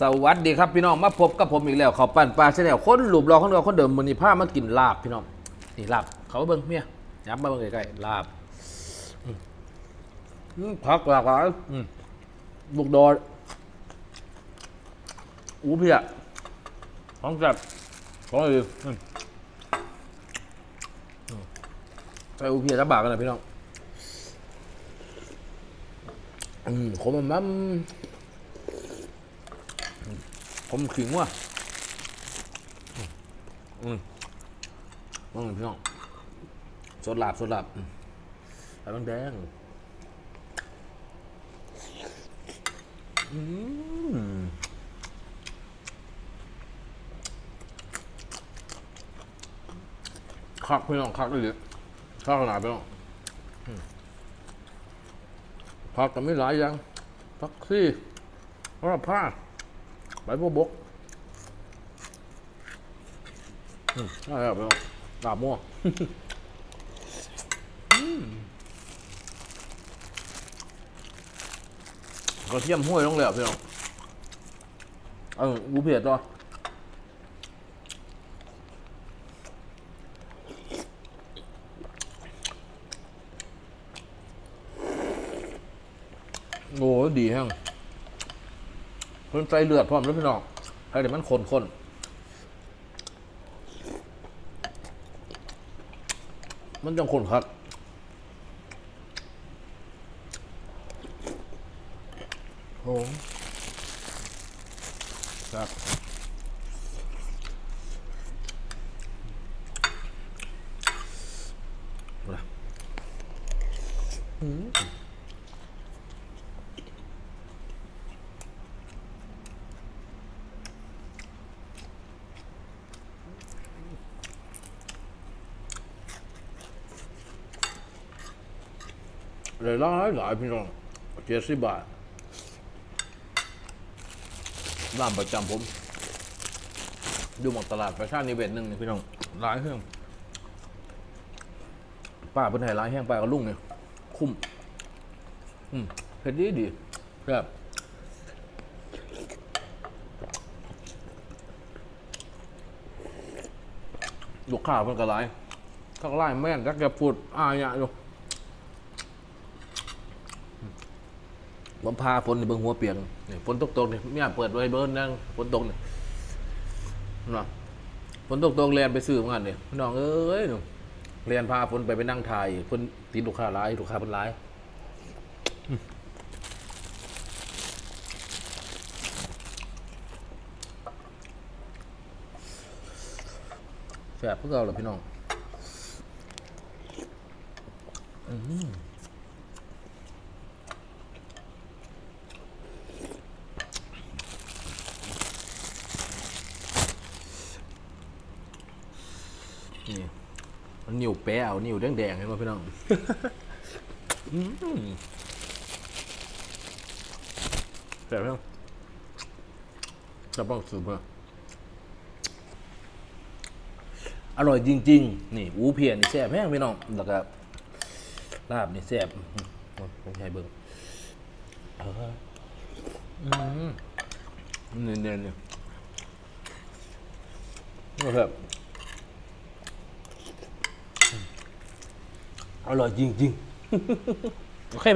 สวัสดีครับพี่น้องมาพบกับผมอีกแล้วเขาปั่นปลาชแนลคนหลุมรอคนเดียวคนเดิมมือนี้ผ้ามากินลาบพี่น้องนี่ลาบเขาเบิ้งเมียยับมาเบิ้งใกล้ๆลาบอืมผักหลากหลายอืมบุกดอยอูเพียของจับของอื่นอืมใส่อูเพียจะบากกันนะพี่น้องอืมขมมันมัน ผมขิงว่ะอืมอืมอืมพี่น้องสดหลาบสดหลาบอืมไอ้บางแดงอืมคักพี่น้องคักเลยคักขนาดพี่น้องอืมผักก็ไม่หลายอย่างผักซี่สำหรับผ้า ใบบัวบกอืมใช่ครับพี่น้องดาบมั่วกระเทียมห้วยลงเลยอะพี่น้องเออกูเผ็ดตัวโอ้ดีแฮง เพิ่นใส่เลือดพร้อมแล้วพี่น้องให้เดี๋ยวมันคนคนมันจังคนครับโอ้ครับเอาล่ะอืม หลยหลายหลายพี่น้องเจ็ดสิบบาทร้านประจำผม ดูหมดตลาดประชานิเวศหนึ่งนี่พี่น้องหลายเครื่องป้าเป็นไห้ร้ายแห้งป้ากับลุงเนี่ยคุ้มอืมเผ็ดดีดีครับลูกค้าเพิ่นก็หลายข้างล่แม่นจักจะพูดอ่าเนี่ยอยู่ ผมพาฝนในเบิ้งหัวเปียกนี่ฝนตกตกๆนี่เนี่อยเปิดไว้เบิ้งนั่งฝนตกเนี่เนะฝนตกตกเรียนไปซื้อมือนกันเนี่ยน้องเอ้ยเรียนพาฝนไปไปนั่งถ่ายฝนตีลูกค้าร้ายลูกค้าเป็นร้ายแสบพวกเราเหรอพี่น้อง อืม นี่มันนิ้วแปะเอานิ้วแดงๆเห็นไหมพี่น้องอืมแต่พี่น้องจะบ้องสูบมาอร่อยจริง ๆ นี่อูเพียนนี่แซ่บแห้งพี่น้องแล้วก็ลาบนี่แซ่บไม่ใช่เบิ้งเอออืมนี่เนี่ยเนี่ยนี่ครับ อร่อยจริงๆ โอเค